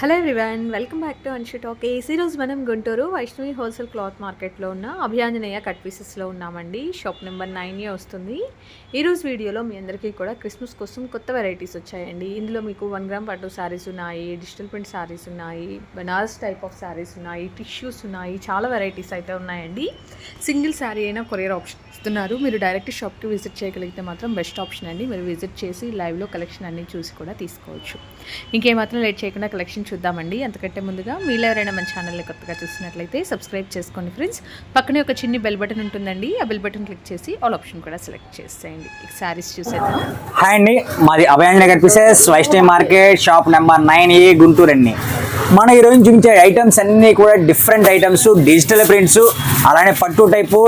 Hello everyone welcome back to Anshu talk AC రోజు మనం Guntur Vaishnavi wholesale cloth మార్కెట్లో ఉన్న అభియాంజనేయ కట్ పీసెస్లో ఉన్నామండి. షాప్ నెంబర్ నైన్ ఏ వస్తుంది. ఈరోజు వీడియోలో మీ అందరికీ కూడా క్రిస్మస్ కోసం కొత్త వెరైటీస్ వచ్చాయండి. ఇందులో మీకు వన్ గ్రామ్ పట్టు శారీస్ ఉన్నాయి డిజిటల్ ప్రింట్ శారీస్ ఉన్నాయి బనారస్ టైప్ ఆఫ్ శారీస్ ఉన్నాయి టిష్యూస్ ఉన్నాయి చాలా వెరైటీస్ అయితే ఉన్నాయండి. సింగిల్ శారీ అయినా కొరియర్ ఆప్షన్ ఇస్తున్నారు. మీరు డైరెక్ట్ షాప్కి విజిట్ చేయగలిగితే మాత్రం బెస్ట్ ఆప్షన్ అండి. మీరు విజిట్ చేసి లైవ్లో కలెక్షన్ అన్నీ చూసి కూడా తీసుకోవచ్చు. ఇంకేమాత్రం లేట్ చేయకుండా కలెక్షన్ చూద్దామండి. అంతకంటే ముందుగా మీలో ఎవరైనా మన ఛానల్ని కొత్తగా చూసినట్లయితే సబ్స్క్రైబ్ చేసుకోండి ఫ్రెండ్స్. పక్కనే ఒక చిన్ని బెల్ బటన్ ఉంటుందండి. ఆ బెల్ బటన్ క్లిక్ చేసి ఆల్ ఆప్షన్ కూడా సెలెక్ట్ చేసేయండి. సారీస్ చూసేద్దాం. హాయ్ అండి. మాది Abhayan Nagar pieces Vaishnavi market shop number nine A Guntur అండి. మన ఈరోజు చూపించే ఐటమ్స్ అన్నీ కూడా డిఫరెంట్ ఐటమ్స్ డిజిటల్ ప్రింట్స్ అలానే పట్టు టైపు.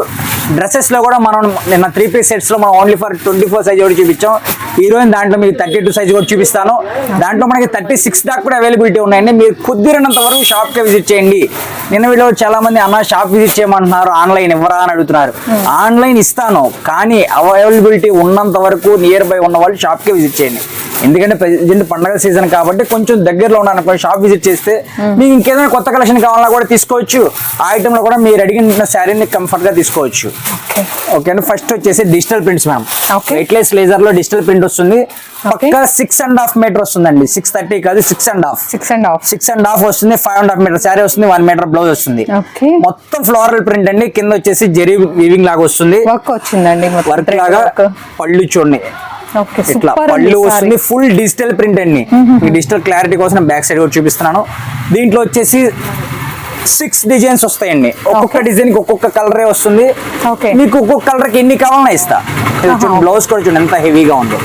డ్రెస్సెస్లో కూడా మనం నిన్న త్రీ పీస్ సెట్స్లో మనం only for twenty four size ఒకటి చూపించాం. హీరోయిన్ దాంట్లో మీకు థర్టీ టూ సైజ్ కూడా చూపిస్తాను. దాంట్లో మనకి థర్టీ సిక్స్ దాకా కూడా అవైలబిలిటీ ఉన్నాయండి. మీరు కుదిరినంత వరకు షాప్కి విజిట్ చేయండి. నిన్న వీళ్ళు చాలా మంది అన్న షాప్ విజిట్ చేయమంటున్నారు ఆన్లైన్ ఇవ్వరా? అని అడుగుతున్నారు. ఆన్లైన్ ఇస్తాను కానీ అవైలబిలిటీ ఉన్నంత వరకు నియర్ బై ఉన్న వాళ్ళు షాప్కే విజిట్ చేయండి. ఎందుకంటే ప్రజెంట్ పండగ సీజన్ కాబట్టి కొంచెం దగ్గరలో ఉన్నాను షాప్ విజిట్ చేస్తే మీకు ఇంకేదైనా కొత్త కలెక్షన్ కావాలన్నా కూడా తీసుకోవచ్చు. ఆ item లో కూడా మీరు అడిగిన శారీని కంఫర్ట్గా తీసుకోవచ్చు. ఓకే అండి ఫస్ట్ వచ్చేసి డిజిటల్ ప్రింట్స్ మ్యామ్. వెయిట్లెస్ లేజర్లో డిజిటల్ ప్రింట్ వస్తుంది. పక్క సిక్స్ అండ్ హాఫ్ మీటర్ వస్తుందండి. సిక్స్ థర్టీ కాదు six and half six and half six and half వస్తుంది five and half metre sari వస్తుంది వన్ మీటర్ బ్లౌజ్ వస్తుంది. మొత్తం ఫ్లోరల్ ప్రింట్ అండి. కింద వచ్చేసి జెరీ వీవింగ్ లాగా వస్తుంది. వర్క్ వచ్చిందండి వర్క్ లాగా. పళ్ళు చూడండి. ఇట్లా పళ్ళు వస్తుంది ఫుల్ డిజిటల్ ప్రింట్ అండి. డిజిటల్ క్లారిటీ కోసం బ్యాక్ సైడ్ కూడా చూపిస్తున్నాను. దీంట్లో వచ్చేసి సిక్స్ డిజైన్స్ వస్తాయండి. ఒక్కొక్క. డిజైన్కి ఒక్కొక్క కలరే వస్తుంది. మీకు ఒక్కొక్క కలర్కి ఎన్ని కావాలన్నా ఇస్తా. బ్లౌజ్ కూడా చూడండి ఎంత హెవీగా ఉందో.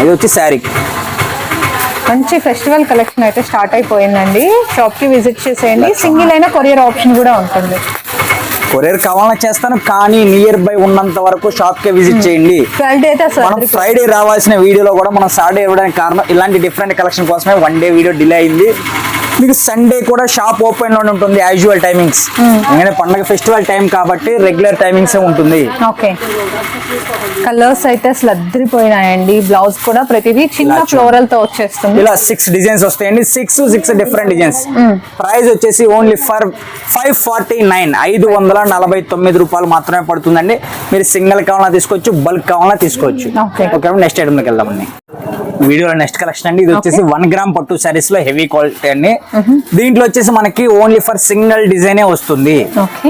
ఇది వచ్చి శారీ మంచి ఫెస్టివల్ కలెక్షన్ అయితే స్టార్ట్ అయిపోయిందండి. షాప్కి విజిట్ చేసేయండి. సింగిల్ అయినా కొరియర్ ఆప్షన్ కూడా ఉంటుంది. కొరియర్ కావాలన్నా చేస్తాను కానీ నియర్ బై ఉన్నంత వరకు షాప్ కే విజిట్ చేయండి. క్వాలిటీ అయితే మనం. ఫ్రైడే రావాల్సిన వీడియోలో కూడా మనం సాటర్డే ఇవ్వడానికి కారణం ఇలాంటి డిఫరెంట్ కలెక్షన్ కోసమే వన్ డే వీడియో డిలే అయింది. మీకు సండే కూడా షాప్ ఓపెన్లో ఉంటుంది యాజువల్ టైమింగ్స్ ఎందుకంటే పండగ ఫెస్టివల్ టైం కాబట్టి రెగ్యులర్ టైమింగ్స్ ఉంటుంది. ఓకే కలర్స్ అయితే అసలు అద్దరిపోయినాయండి. బ్లౌజ్ కూడా ప్రతిదీ చిన్న. ఫ్లోరల్తో వచ్చేస్తుంది. ఇలా సిక్స్ డిజైన్స్ వస్తాయండి. Six six different designs price వచ్చేసి only for five forty nine ఐదు వందల నలభై తొమ్మిది రూపాయలు మాత్రమే పడుతుందండి. మీరు సింగిల్ కావాలన్నా తీసుకోవచ్చు బల్క్ కావాలన్నా తీసుకోవచ్చు. ఓకే నెక్స్ట్ ఐటమ్కి వెళ్దామండి. వీడియోలో నెక్స్ట్ కలెక్షన్ అండి. ఇది వచ్చేసి వన్ గ్రామ్ పట్టు సారీస్లో హెవీ క్వాలిటీ అండి. దీంట్లో వచ్చేసి మనకి ఓన్లీ ఫర్ సింగిల్ డిజైనే వస్తుంది.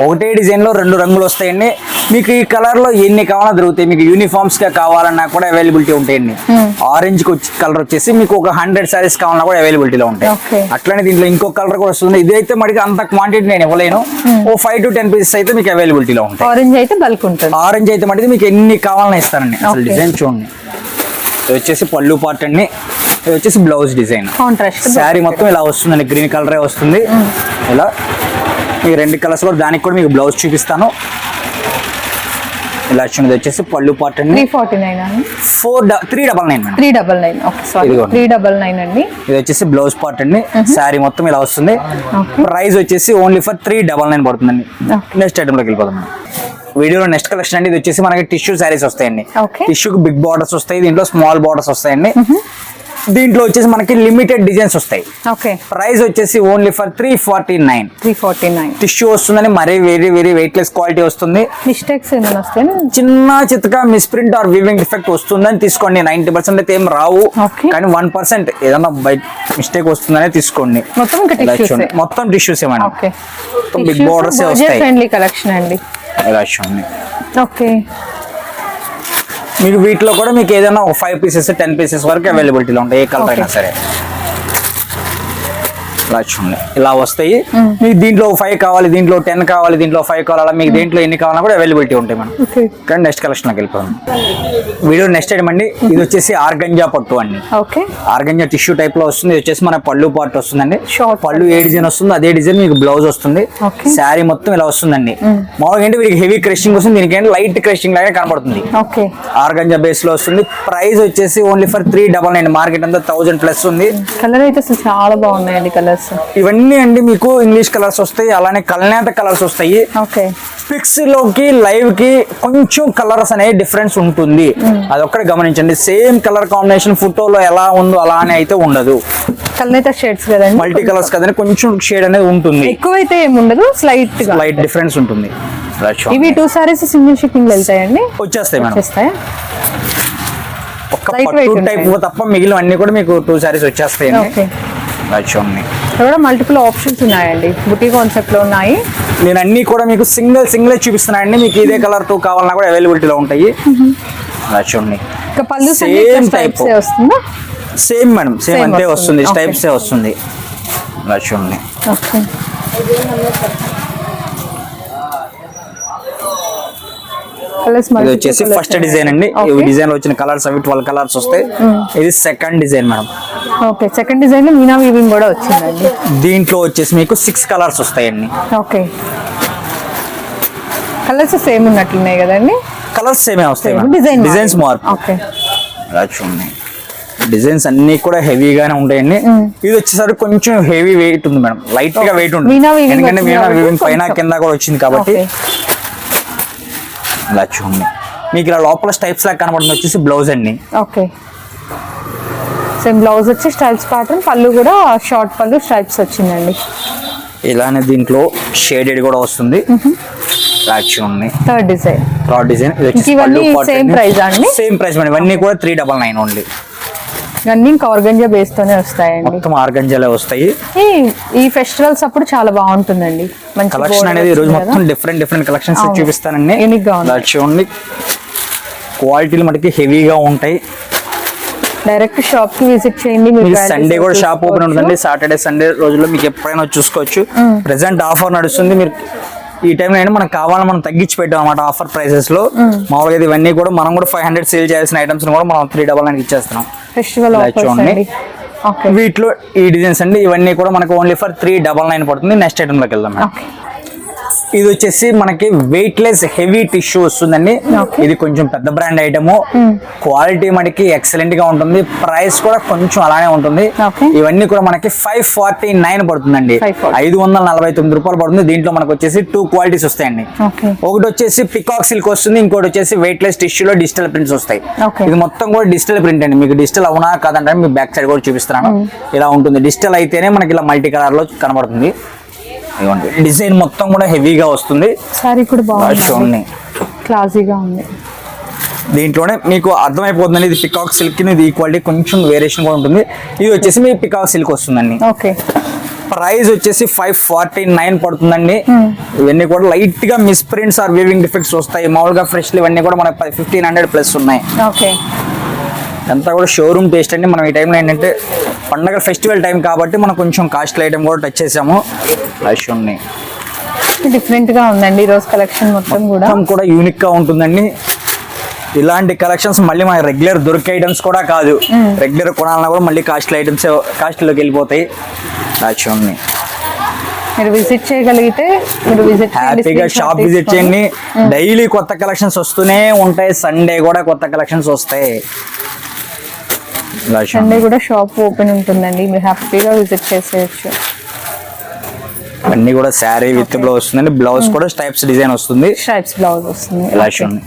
ఒకటే డిజైన్లో రెండు రంగులు వస్తాయండి. మీకు ఈ కలర్లో ఎన్ని కావాలన్నా దొరుకుతాయి. మీకు యూనిఫామ్స్గా కావాలన్నా కూడా అవైలబిలిటీ ఉంటాయండి. ఆరెంజ్ కలర్ వచ్చేసి మీకు ఒక హండ్రెడ్ సారీస్ కావాలన్నా కూడా అవైలబిలిటీలో ఉంటాయి. అట్లనే దీంట్లో ఇంకో కలర్ కూడా వస్తుంది. ఇదైతే మనకి అంత క్వాంటిటీ నేను ఇవ్వలేను. ఓ ఫైవ్ టు టెన్ పీసెస్ అయితే మీకు అవైలబిలిటీలో ఉంటాయి. ఆరెంజ్ అయితే బల్క్ ఉంటుంది. ఆరెంజ్ అయితే మీకు ఎన్ని కావాలన్నా ఇస్తానండి. అసలు. డిజైన్ చూడండి. ఇది వచ్చేసి పళ్ళు పార్ట్ అండి. ఇది వచ్చేసి బ్లౌజ్ డిజైన్ శారీ మొత్తం ఇలా వస్తుందండి. గ్రీన్ కలరే వస్తుంది. ఇలా. ఈ రెండు కలర్స్ కూడా దానికి కూడా మీకు బ్లౌజ్ చూపిస్తాను. ఇలా వచ్చింది వచ్చేసి పళ్ళు పార్ట్ అండి. ఫార్టీ నైన్ అండి. Four three double nine three double nine. Three double nine అండి. ఇది వచ్చేసి బ్లౌజ్ పార్ట్ అండి. శారీ మొత్తం ఇలా వస్తుంది. ప్రైస్ వచ్చేసి only for three double nine పడుతుందండి. నెక్స్ట్ ఐటమ్లోకి వెళ్ళిపోదాం వీడియోలో నెక్స్ట్ కలెక్షన్ అండి ఇది వచ్చేసి మనకి టిష్యూ శారీస్ వస్తాయండి. టిష్యూకి బిగ్ బార్డర్స్ వస్తాయి దీంట్లో స్మాల్ బార్డర్స్ వస్తాయండి. దీంట్లో వచ్చేసి మనకి లిమిటెడ్ డిజైన్స్ వస్తాయి. ఓకే ప్రైస్ వచ్చేసి only for three forty nine three forty nine tissue వస్తుందని మరీ వెరీ వెరీ వెయిట్లెస్ క్వాలిటీ వస్తుంది. మిస్టేక్స్ ఏమైనా చిన్న చితక మిస్ప్రింట్ ఆర్ వివింగ్ డిఫెక్ట్ వస్తుందని తీసుకోండి. నైన్టీ పర్సెంట్ అయితే ఏం రావు. కానీ వన్ పర్సెంట్ ఏదైనా బై మిస్టేక్ వస్తుందనే తీసుకోండి. మొత్తం. మొత్తం టిష్యూస్ ఏమైనా బిగ్ బోర్డర్స్ ఫ్రెండ్లీ కలెక్షన్ అండి. చూడండి ఓకే. మీకు వీటిలో కూడా మీకు ఏదైనా ఒక ఫైవ్ పీసెస్ టెన్ పీసెస్ వరకు అవైలబిలిటీలో ఉంటాయి. ఏ కలర్ అయినా. సరే. ఇలా చూడండి ఇలా వస్తాయి. మీకు దీంట్లో ఫైవ్ కావాలి దీంట్లో టెన్ కావాలి దీంట్లో ఫైవ్ కావాలి మీకు దేంట్లో ఎన్ని కావాలన్నా కూడా అవైలబిలిటీ ఉంటాయి మనం ఓకే కానీ నెక్స్ట్ కలెక్షన్కి వెళ్ళిపోదాం. వీడియో నెక్స్ట్ ఐటమ్ అండి. ఇది వచ్చేసి ఆర్గంజా పట్టు అండి. ఓకే ఆర్గంజా టిష్యూ టైప్లో వస్తుంది. ఇది వచ్చేసి మన పళ్ళు పార్ట్ వస్తుందండి. పళ్ళు ఏ డిజైన్ వస్తుంది అదే డిజైన్ మీకు బ్లౌజ్ వస్తుంది. శారీ మొత్తం ఇలా వస్తుందండి. మామూలుగా ఏంటి వీరికి హెవీ క్రషింగ్ వస్తుంది దీనికి ఏంటి లైట్ క్రషింగ్ లాగా కనపడుతుంది ఓకే ఆర్గంజా బేస్లో వస్తుంది. ప్రైస్ వచ్చేసి only for three double nine market అంతా థౌజండ్ ప్లస్ ఉంది. కలర్ అయితే చాలా బాగున్నాయండి కలర్స్ ఇవన్నీ అండి మీకు ఇంగ్లీష్ కలర్స్ వస్తాయి అలానే కల్నేత కలర్స్ వస్తాయి. ఓకే పిక్స్లోకి లైవ్కి కొంచెం కలర్స్ అనేది డిఫరెన్స్ ఉంటుంది. అదొక్కటి గమనించండి. సేమ్ కలర్ కాంబినేషన్ ఫోటోలో ఎలా ఉందో అలానే అయితే ఉండదు. కల్నేత షేడ్స్ కదండి. మల్టీ కలర్స్ కదండి కొంచెం షేడ్ అనేది ఉంటుంది. ఎక్కువైతే ఏమి ఉండదు స్లైట్గా లైట్ డిఫరెన్స్ ఉంటుంది. ఇవి టూ సారీస్ సింగిల్ షిప్పింగ్ వెళ్తాయండి? వచ్చేస్తాయి మేడం. వచ్చేస్తాయి? ఒక్క టైప్. తప్ప మిగిలిన అన్ని కూడా మీకు టూ సారీస్ వచ్చేస్తాయండి. ఇక్కడ కూడా మల్టిపుల్ ఆప్షన్స్ ఉన్నాయండి. బుటీ కాన్సెప్ట్లో ఉన్నాయి. నేను అన్ని కూడా మీకు సింగిల్ సింగిల్ చూపిస్తున్నానండి. మీకు ఇదే కలర్ టూ కావాలన్నా కూడా అవైలబిలిటీలో ఉంటాయి. చూడండి ఇంకా పళ్ళు type. టైప్స్ వస్తుందా? సేమ్ మేడం సేమ్ అంతే వస్తుంది. టైప్సే వస్తుంది. చూడండి ఓకే ఇది వచ్చేసి ఫస్ట్ డిజైన్ అండి. ఈ డిజైన్ వచ్చిన కలర్స్ అవి ట్వెల్వ్ కలర్స్ వస్తాయి. ఇది second design madam. Okay second design meena weaving కూడా వచ్చిందండి. దీంట్లో వచ్చేసి మీకు సిక్స్ కలర్స్ వస్తాయండి. ఓకే కలర్స్ సేమ్ ఉన్నట్లున్నాయి కదండి? కలర్స్ సేమే వస్తాయి డిజైన్ డిజైన్స్ మార్పు ఓకే చూడండి. డిజైన్స్ అన్ని కూడా హెవీగానే ఉంటాయండి. ఇది వచ్చేసరికి కొంచెం హెవీ వెయిట్ ఉంది మేడం. లైట్గా వెయిట్ weaving ఎందుకంటే మీనా వీవింగ్ పైన. కింద కూడా వచ్చింది కాబట్టి ఇలా చూడండి మీకు ఇలా లోపల స్టైప్స్ లాగా కనబడుతుంది. వచ్చేసి బ్లౌజ్ అండి. ఓకే. సేమ్ బ్లౌజ్ వచ్చి స్ట్రైప్స్ ప్యాటర్న్ పళ్ళు కూడా షార్ట్ పళ్ళు స్ట్రైప్స్ వచ్చిందండి. ఇలానే దీంట్లో షేడెడ్ కూడా వస్తుంది. చూడండి third design third design price ఆ అండి? సేమ్ ప్రైస్ ఇవన్నీ కూడా త్రీ డబల్ నైన్ ఓన్లీ ఇవన్నీ ఇంకా ఆర్గంజా బేస్ తోనే వస్తాయండి. మొత్తం ఆర్గంజాలే వస్తాయి. ఈ- ఫెస్టివల్స్ అప్పుడు చాలా బాగుంటుందండి. మంచి కలెక్షన్ అనేది ఈ రోజు. మొత్తం డిఫరెంట్ డిఫరెంట్ కలెక్షన్స్. చూపిస్తానండి. Unique గా ఉంది. చూడండి క్వాలిటీలు మనకి హెవీగా ఉంటాయి. డైరెక్ట్ షాప్కి విజిట్ చేయండి మీరు సండే కూడా షాప్ ఓపెన్. ఉంటుందండి సాటర్డే సండే రోజుల్లో మీకు ఎప్పుడైనా వచ్చి చూసుకోవచ్చు ప్రెసెంట్ ఆఫర్ నడుస్తుంది. మీరు ఈ టైంలో అయినా మనకు కావాలని మనం తగ్గించి పెట్టాం అనమాట ఆఫర్ ప్రైసెస్లో మామూలుగా ఇవన్నీ కూడా మనం కూడా ఫైవ్ హండ్రెడ్ సేల్ చేయాల్సిన ఐటమ్స్ కూడా మనం త్రీ డబల్ నైన్ ఇచ్చేస్తున్నాం. ఫెస్టివల్ చూడండి. వీటిలో ఈ డిజైన్స్ అండి ఇవన్నీ కూడా మనకు only for three double nine పడుతుంది. నెక్స్ట్ ఐటమ్లోకి వెళ్దాం ఇది వచ్చేసి మనకి వెయిట్ లెస్ హెవీ టిష్యూ వస్తుందండి. ఇది కొంచెం పెద్ద బ్రాండ్ ఐటమ్ క్వాలిటీ మనకి ఎక్సలెంట్గా ఉంటుంది. ప్రైస్ కూడా కొంచెం అలానే ఉంటుంది. ఇవన్నీ కూడా మనకి ఫైవ్ ఫార్టీ నైన్ పడుతుందండి 540. ఐదు వందల నలభై తొమ్మిది రూపాయలు పడుతుంది. దీంట్లో మనకు వచ్చేసి టూ క్వాలిటీస్ వస్తాయండి. ఒకటి వచ్చేసి పికాక్ సిల్క్ వస్తుంది. ఇంకోటి వచ్చేసి వెయిట్ లెస్ టిష్యూలో డిజిటల్ ప్రింట్స్ వస్తాయి. ఇది మొత్తం కూడా డిజిటల్ ప్రింట్ అండి. మీకు డిజిటల్ అవునా కాదంటే మీకు బ్యాక్ సైడ్ కూడా చూపిస్తున్నాను. ఇలా ఉంటుంది. డిజిటల్ అయితేనే మనకి ఇలా మల్టీ కలర్లో కనబడుతుంది. ఇదిగోండి. డిజైన్ మొత్తం కూడా హెవీగా వస్తుంది. సారీ కూడా బాగుంది. క్లాసీగా ఉంది. దీంట్లోనే మీకు అర్థమైపోతుందండి ఇది పికాక్ సిల్క్ ఇది ఈక్వాలిటీ కొంచెం వేరియేషన్ కూడా ఉంటుంది. ఇది వచ్చేసి మీకు పికాక్ సిల్క్ వస్తుందండి. ఓకే. ప్రైస్ వచ్చేసి ఫైవ్ ఫార్టీ నైన్ పడుతుందండి ఇవన్నీ కూడా లైట్గా miss prints or weaving defects వస్తాయి. మామూలుగా ఫ్రెష్ ఇవన్నీ కూడా మనకి ఫిఫ్టీన్ హండ్రెడ్ ప్లస్ ఉన్నాయి. ఓకే. అంతా కూడా షోరూమ్ టేస్ట్ అండి. మనం ఈ టైంలో ఏంటంటే పండగ ఫెస్టివల్ టైం కాబట్టి మనం కొంచెం కాస్ట్లీ ఐటమ్ కూడా టచ్ చేసాము. ఉన్నాయి డిఫరెంట్గా ఉందండి ఈ రోజు కలెక్షన్ మొత్తం కూడా. మొత్తం కూడా యూనిక్గా ఉంటుందండి. ఇలాంటి కలెక్షన్స్ మళ్ళీ మన రెగ్యులర్ దొరికే ఐటమ్స్ కూడా కాదు. రెగ్యులర్ కొనాలన్నా కూడా మళ్ళీ కాస్ట్లీ ఐటమ్స్ కాస్ట్లీలోకి వెళ్ళిపోతాయి. ఉన్నాయి మీరు విజిట్ చేయగలిగితే మీరు విజిట్ హ్యాపీగా షాప్ విజిట్ చేయండి. డైలీ కొత్త కలెక్షన్స్ వస్తూనే ఉంటాయి. సండే కూడా కొత్త కలెక్షన్స్ వస్తాయి. సండే కూడా షాప్ ఓపెన్ ఉంటుందండి. మీరు హ్యాపీగా విజిట్ చేసేయచ్చు. అన్ని కూడా శారీ విత్ బ్లౌజ్ వస్తుందండి. బ్లౌజ్ కూడా స్టైప్స్ డిజైన్ వస్తుంది. స్ట్రైప్స్ బ్లౌజ్ వస్తుంది. ఇలా. చూడండి.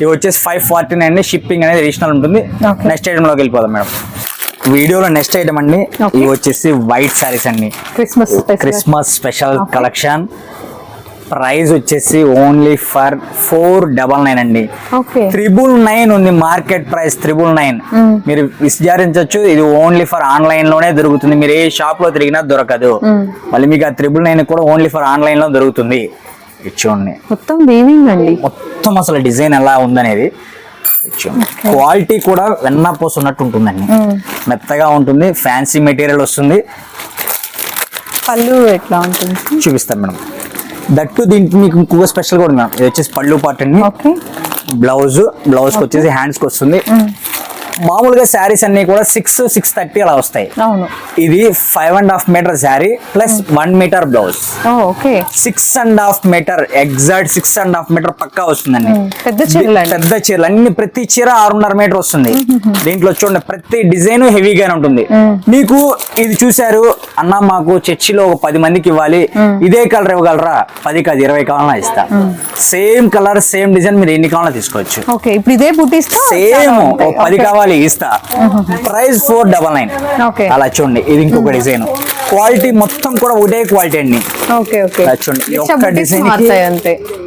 ఇవి వచ్చేసి ఫైవ్ ఫార్టీ నైన్ షిప్పింగ్ అనేది అడిషనల్ ఉంటుంది. నెక్స్ట్ ఐటమ్లోకి వెళ్ళిపోదాం మేడం. వీడియోలో నెక్స్ట్ ఐటమ్ అండి. ఇవి వచ్చేసి వైట్ శారీస్ అండి. Christmas Christmas special. Collection price వచ్చేసి only for four double nine అండి. త్రిబుల్ నైన్ ఉంది మార్కెట్ ప్రైస్ త్రిబుల్ నైన్. మీరు విచారించవచ్చు ఇది ఓన్లీ ఫర్ ఆన్లైన్లోనే దొరుకుతుంది. మీరు ఏ షాప్లో తిరిగినా దొరకదు. మళ్ళీ మీకు ఆ త్రిబుల్ నైన్ కూడా ఓన్లీ ఫర్ ఆన్లైన్లో దొరుకుతుంది చూడండి. మొత్తం వీవింగ్ అండి. మొత్తం అసలు డిజైన్ ఎలా ఉందనేది. క్వాలిటీ కూడా వెన్న పోసున్నట్టు ఉంటుందండి. మెత్తగా ఉంటుంది ఫ్యాన్సీ మెటీరియల్ వస్తుంది. పళ్ళు ఎట్లా ఉంటుంది? చూపిస్తాను మేడం. దట్టు దీనికి మీకు ఇంకొక స్పెషల్ కూడా మేడం ఇది వచ్చేసి పళ్ళు పార్ట్ అండి ఓకే బ్లౌజ్ బ్లౌజ్ వచ్చేసి హ్యాండ్స్కి వస్తుంది. మామూలుగా శారీస్ అన్ని కూడా సిక్స్ సిక్స్ థర్టీ అలా వస్తాయి. అవును. ఇది five and half metre sari plus one metre blouse okay. Six and half metre exact six and half metre పక్కా వస్తుందండి. పెద్ద చీరలు పెద్ద చీరలు. అన్ని ప్రతి చీర ఆరున్నర మీటర్ వస్తుంది. దీంట్లో చూడండి ప్రతి డిజైన్ హెవీగానే ఉంటుంది. మీకు ఇది చూసారు అన్న మాకు చర్చిలో ఒక పది మందికి ఇవ్వాలి. ఇదే కలర్ ఇవ్వగలరా? పది కాదు ఇరవై కావాలన్నా ఇస్తా. సేమ్ కలర్ సేమ్ డిజైన్ మీరు ఎన్ని కావాలన్నా తీసుకోవచ్చు. ఓకే ఇప్పుడు ఇదే బుటీస్ సేమ్ పది కావాలి కావాలి ఇస్తా. Price four double nine. అలా చూడండి ఇది ఇంకొక డిజైన్. క్వాలిటీ మొత్తం కూడా ఒకటే క్వాలిటీ అండి. చూడండి ఒక్క డిజైన్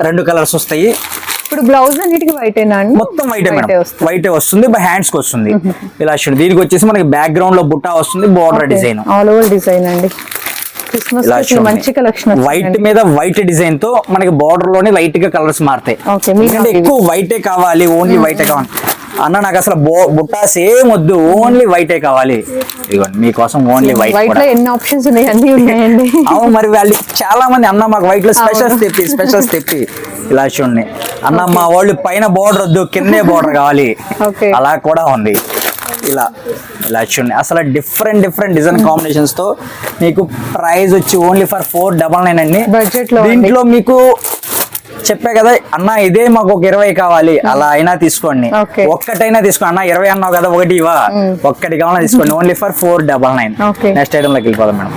రెండు కలర్స్ వస్తాయి. ఇప్పుడు బ్లౌజ్ అన్నిటికీ అండి? మొత్తం వైట్. వైట్ వస్తుంది. బై హ్యాండ్స్కి వస్తుంది. ఇలా చూడండి దీనికి వచ్చేసి మనకి బ్యాక్గ్రౌండ్లో బుట్ట వస్తుంది border design. All over design అండి. మంచి కలెక్షన్ వైట్ మీద వైట్ డిజైన్తో మనకి బార్డర్లోనే లైట్గా కలర్స్ మారుతాయి ఎక్కువ వైటే కావాలి ఓన్లీ వైటే కావాలి. అన్న నాకు అసలు బుట్ట సేమ్ వద్దు ఓన్లీ వైటే కావాలి. ఇదిగోండి మీకోసం ఓన్లీ వైట్ వైట్లో ఎన్ని ఆప్షన్స్ ఉన్నాయి? అన్ని ఉన్నాయండి. అవును మరి వాళ్ళు చాలా మంది అన్న మాకు వైట్లో స్పెషల్స్ తెప్పి స్పెషల్స్ తెప్పి ఇలా చూడండి. అన్న మా వాళ్ళు పైన బోర్డర్ వద్దు కిందే బోర్డర్ కావాలి. అలా కూడా ఉంది. ఇలా ఇలా చూడండి. అసలు డిఫరెంట్ డిఫరెంట్ డిజైన్ కాంబినేషన్స్తో మీకు ప్రైస్ వచ్చి only for four double nine అండి. దీంట్లో మీకు చెప్పే కదా అన్న ఇదే మాకు ఒక ఇరవై కావాలి. అలా అయినా తీసుకోండి. ఒక్కటైనా తీసుకోండి అన్న ఇరవై అన్నావు కదా ఒకటి ఇవా ఒక్కటి కావాలన్నా తీసుకోండి. Only for four double nine. Next ఐటమ్లోకి వెళ్ళిపోదాం మేడం.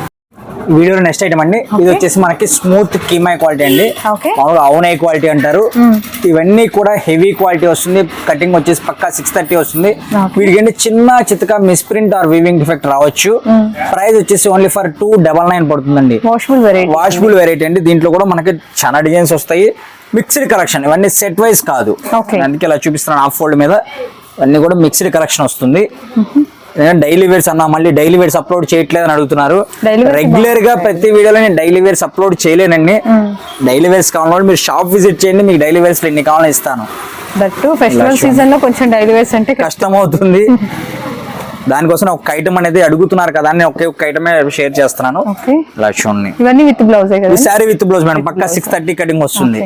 వీడియోలో నెక్స్ట్ ఐటమ్ అండి. ఇది వచ్చేసి మనకి స్మూత్ కీమై క్వాలిటీ అండి. మామూలుగా అవునై క్వాలిటీ అంటారు. ఇవన్నీ కూడా హెవీ క్వాలిటీ వస్తుంది. కటింగ్ వచ్చేసి పక్కా సిక్స్ థర్టీ వస్తుంది. Okay. వీటికి చిన్న చితక మిస్ప్రింట్ ఆర్ వీవింగ్ డిఫెక్ట్ రావచ్చు. ప్రైస్ వచ్చేసి only for two double nine పడుతుందండి. వాషబుల్ వెరైటీ అండి. దీంట్లో కూడా మనకి చాలా డిజైన్స్ వస్తాయి. Mixed collection. ఇవన్నీ సెట్ వైజ్ కాదు. అందుకే ఇలా చూపిస్తున్నాను హాఫ్ ఫోల్డ్ మీద. ఇవన్నీ కూడా మిక్స్డ్ కలెక్షన్ వస్తుంది. డైలీ వేర్స్ అన్న మళ్ళీ డైలీ వేర్స్ అప్లోడ్ చేయట్లేదు అని అడుగుతున్నారు రెగ్యులర్గా ప్రతి వీడియోలో నేను డైలీ వేర్స్ అప్లోడ్ చేయలేనండి. డైలీ వేర్స్ కావాలన్నా మీరు షాప్ విజిట్ చేయండి మీకు డైలీ వేర్స్ ఎన్ని కావాలని ఇస్తాను. దట్టు ఫెస్టివల్ Last సీజన్లో కొంచెం డైలీ వేర్స్ అంటే కష్టం. అవుతుంది దానికోసం ఒక ఐటమ్ అనేది అడుగుతున్నారు కదా అని ఒకే ఒక ఐటమే షేర్ చేస్తున్నాను. ఇలా చూడండి. ఇవన్నీ విత్ బ్లౌజే ఈ శారీ విత్ బ్లౌజ్ మేడం పక్కా సిక్స్ థర్టీ కటింగ్ వస్తుంది.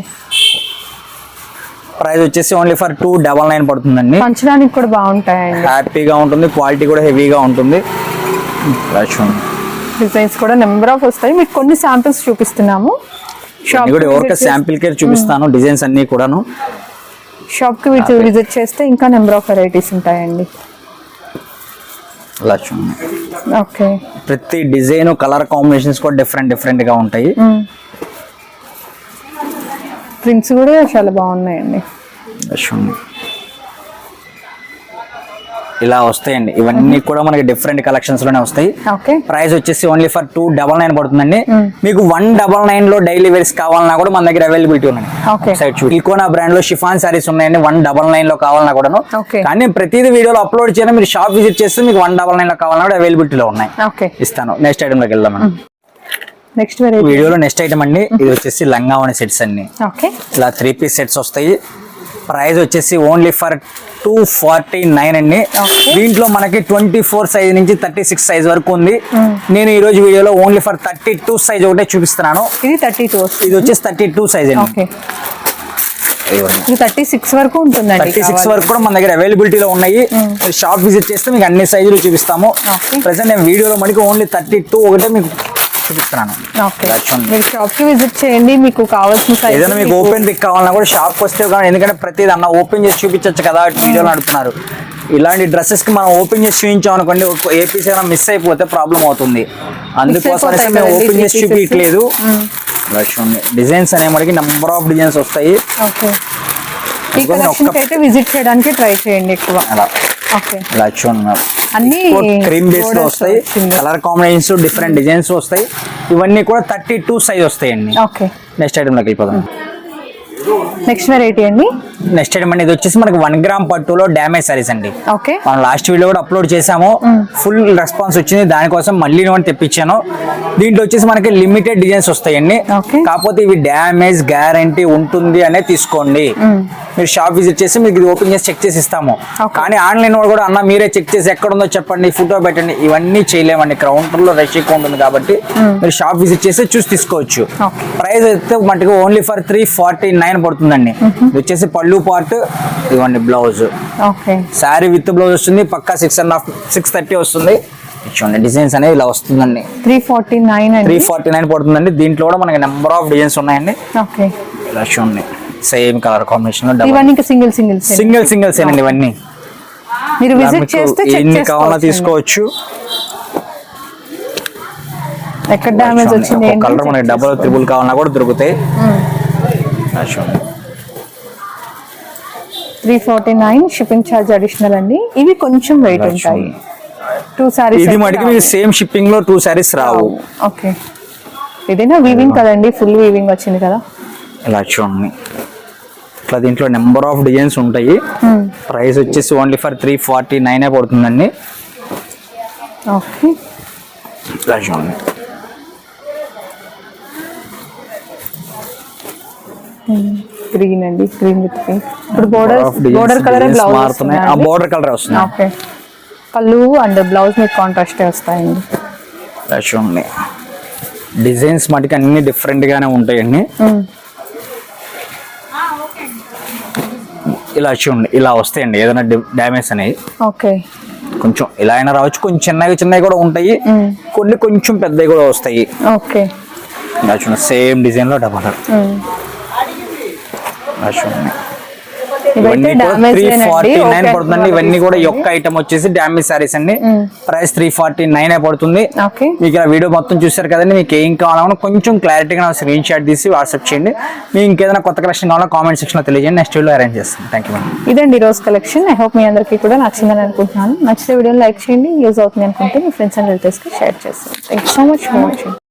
ప్రైస్ వచ్చేసి only for two double nine పడుతుందండి. పంచడానికి కూడా బాగుంటాయండి. హ్యాపీగా ఉంటుంది క్వాలిటీ కూడా హెవీగా ఉంటుంది. డిజైన్స్ కూడా నెంబర్ ఆఫ్ వస్తాయి. మీకు కొన్ని శాంపిల్స్ చూపిస్తున్నాము. కూడా ఎవరికి శాంపిల్ కేర్ చూపిస్తాను డిజైన్స్ అన్ని కూడాను. షాప్కి విజిట్ చేస్తే ఇంకా నెంబర్ ఆఫ్ వెరైటీస్ ఉంటాయండి. ఇలా చూడండి ఓకే. ప్రతి డిజైన్ కలర్ కాంబినేషన్స్ కూడా డిఫరెంట్ డిఫరెంట్గా ఉంటాయి ప్రింట్స్ కూడా చాలా బాగున్నాయండి. చూడండి ఇలా వస్తాయండి. ఇవన్నీ కూడా మనకి డిఫరెంట్ కలెక్షన్స్లోనే వస్తాయి. ప్రైస్ వచ్చేసి only for two double nine పడుతుందండి. మీకు వన్ డబల్ నైన్లో డైలీ వేర్స్ కావాలన్నా కూడా మన దగ్గర అవైలబిలిటీ ఉన్నాయి. సైడ్ చూడు. ఇకోనా బ్రాండ్లో షిఫాన్ సారీస్ ఉన్నాయండి. వన్ డబల్ నైన్లో కావాలన్నా కూడాను. Okay. కానీ ప్రతిదీ వీడియోలో అప్లోడ్ చేయడం మీరు షాప్ విజిట్ చేస్తే మీకు వన్ డబల్ నైన్లో కావాలన్నా కూడా అవైలబిలిటీలో ఉన్నాయి. ఓకే. ఇస్తాను. నెక్స్ట్ ఐటమ్లోకి వెళ్దాం మనం. నెక్స్ట్ వీడియోలో నెక్స్ట్ ఐటమ్ అండి. ఇది వచ్చేసి లంగావని సెట్స్ అన్ని ఓకే. ఇలా త్రీ పీస్ సెట్స్ వస్తాయి. ప్రైస్ వచ్చేసి only for two forty nine అండి. దీంట్లో మనకి ట్వంటీ ఫోర్ సైజ్ నుంచి థర్టీ సిక్స్ సైజ్ వరకు ఉంది. నేను ఈ రోజు వీడియోలో only for thirty two size ఒకటే చూపిస్తున్నాను. ఇది థర్టీ టూ. ఇది వచ్చేసి థర్టీ టూ సైజ్ అండి. థర్టీ సిక్స్ వరకు ఉంటుందండి థర్టీ సిక్స్. వరకు కూడా మన దగ్గర అవైలబిలిటీలో ఉన్నాయి. షాప్ విజిట్ చేస్తే మీకు అన్ని సైజులు చూపిస్తాము. ప్రజెంట్ నేను వీడియోలో మనకి ఓన్లీ థర్టీ టూ ఒకటే మీకు చూపిస్తున్నాను. మీరు షాప్కి విజిట్ చేయండి మీకు కావాల్సిన ఏదైనా మీకు ఓపెన్ పిక్ కావాలన్నా కూడా షాప్ వస్తే కానీ ఎందుకంటే ప్రతిదీ అన్న ఓపెన్ చేసి చూపించవచ్చు కదా వీడియోలో అడుగుతున్నారు ఇలాంటి డ్రెస్సెస్కి మనం ఓపెన్ చేసి చూపించాం అనుకోండి ఏ పీస్ అయినా మిస్ అయిపోతే ప్రాబ్లం అవుతుంది. అందుకోసం మేము ఓపెన్ చేసి చూడండి. డిజైన్స్ అనే మనకి నెంబర్ ఆఫ్ డిజైన్స్ వస్తాయి. విజిట్ చేయడానికి ట్రై చేయండి ఎక్కువ. అలా. ఇలా చూడండి అన్ని క్రీమ్ బేస్లో వస్తాయి. కలర్ కాంబినేషన్స్ డిఫరెంట్ డిజైన్స్ వస్తాయి. ఇవన్నీ కూడా థర్టీ టూ సైజ్ వస్తాయండి. ఓకే. నెక్స్ట్ ఐటమ్లోకి నెక్స్ట్ వెరైటీ అండి? నెక్స్ట్ ఐటమ్ అనేది వచ్చేసి మనకి వన్ గ్రామ్ పట్టులో డ్యామేజ్ సారీస్ అండి. ఓకే. మనం లాస్ట్ వీడియో కూడా అప్లోడ్ చేసాము ఫుల్ రెస్పాన్స్ వచ్చింది దానికోసం మళ్ళీ నేను తెప్పించాను. దీంట్లో వచ్చేసి మనకి లిమిటెడ్ డిజైన్స్ వస్తాయండి. కాకపోతే ఇవి డ్యామేజ్ గ్యారంటీ ఉంటుంది అనే తీసుకోండి. మీరు షాప్ విజిట్ చేసి మీకు ఇది ఓపెన్ చేసి చెక్ చేసి ఇస్తాము. కానీ ఆన్లైన్ కూడా అన్న మీరే చెక్ చేసి ఎక్కడ ఉందో చెప్పండి ఫోటో పెట్టండి. ఇవన్నీ చేయలేమండి. కౌంటర్లో రష్ ఎక్కువ ఉంటుంది కాబట్టి మీరు షాప్ విజిట్ చేసి చూసి తీసుకోవచ్చు. ప్రైస్ అయితే మటుకు only for three forty nine పడుతుందండి. ఇది వచ్చేసి పళ్ళు పార్ట్ ఇవ్వండి బ్లౌజ్. శారీ విత్ బ్లౌజ్ వస్తుంది పక్కా six and half six thirty వస్తుంది. చూడండి డిజైన్స్ అనేవి ఇలా వస్తుందండి. Three forty nine three forty nine పడుతుందండి. దీంట్లో కూడా మనకి నెంబర్ ఆఫ్ డిజైన్స్ ఉన్నాయండి. ఇలా చూడండి సేమ్ కలర్ కాంబినేషన్లో ఇవన్నీ సింగిల్ సింగిల్ సింగిల్ సింగిల్స్ అండి ఇవన్నీ. మీరు విజిట్ చేస్తే ఎన్ని కావాలో తీసుకోవచ్చు. ఎక్కడ డ్యామేజ్ వచ్చింది కలర్ మనకి డబల్ త్రిబుల్ కావాలన్నా కూడా దొరుకుతాయి. Three forty nine shipping charge additional అండి. ఇవి కొంచెం వెయిట్ ఉంటాయి. టూ సారీస్ ఇది మటుకు మీకు సేమ్ షిప్పింగ్లో టూ సారీస్ రావు. ఓకే ఇదేనా వీవింగ్ కదండి ఫుల్ వీవింగ్ వచ్చింది కదా. ఇలా చూడండి. ఇట్లా దీంట్లో నెంబర్ ఆఫ్ డిజైన్స్ ఉంటాయి. ప్రైస్ వచ్చేసి ఓన్లీ ఫర్ త్రీ ఫార్టీ నైనే పడుతుందండి. ఓకే ఇలా చూడండి. గ్రీన్ అండి గ్రీన్ విత్ పింక్ ఇప్పుడు బోర్డర్ బోర్డర్ కలర్ బ్లౌజ్ మారుతున్నాయి ఆ బోర్డర్ కలర్ వస్తుంది. ఓకే. పళ్ళు అండ్ బ్లౌజ్ మీకు కాంట్రాస్ట్ వస్తాయండి? ఇలా చూడండి డిజైన్స్ మటుకు అన్ని డిఫరెంట్ గానే ఉంటాయండి. ఇలా చూడండి ఇలా వస్తాయండి. ఏదైనా డ్యామేజ్ అనేవి. ఓకే. కొంచెం ఇలా అయినా రావచ్చు. కొంచెం చిన్నవి చిన్నవి కూడా ఉంటాయి. కొన్ని కొంచెం పెద్దవి కూడా వస్తాయి. ఓకే. ఇలా చూడండి సేమ్ డిజైన్లో డబల్ చూడండి ఇవైతే ఇవన్నీ కూడా డ్యామేజ్ త్రీ ఫార్టీ నైన్ పడుతుందండి. ఇవన్నీ కూడా ఈ ఒక్క ఐటమ్ వచ్చేసి డ్యామేజ్ సారీస్ అండి. ప్రైస్ త్రీ ఫార్టీ నైన్ పడుతుంది. ఓకే మీకు ఇలా వీడియో మొత్తం చూసారు కదండి. మీకు ఏం కావాలన్నా కొంచెం క్లారిటీగా నాకు స్క్రీన్ షాట్ తీసి వాట్సాప్ చేయండి. మీకు ఇంకేదైనా కొత్త కలెక్షన్ కావాలో కామెంట్ సెక్షన్లో తెలియజేయండి. నెక్స్ట్ వీడియో అరేంజ్ చేస్తాను థ్యాంక్ యూ ఇదండి రోజు కలెక్షన్ ఐ హోప్ మీ అందరికీ కూడా నచ్చిందని అనుకుంటున్నాను. నచ్చితే వీడియోని లైక్ చేయండి. యూజ్ అవుతుంది అనుకుంటే మీ ఫ్రెండ్స్ అండ్ రిలేటివ్స్కి షేర్ చేస్తాను thank so much for watching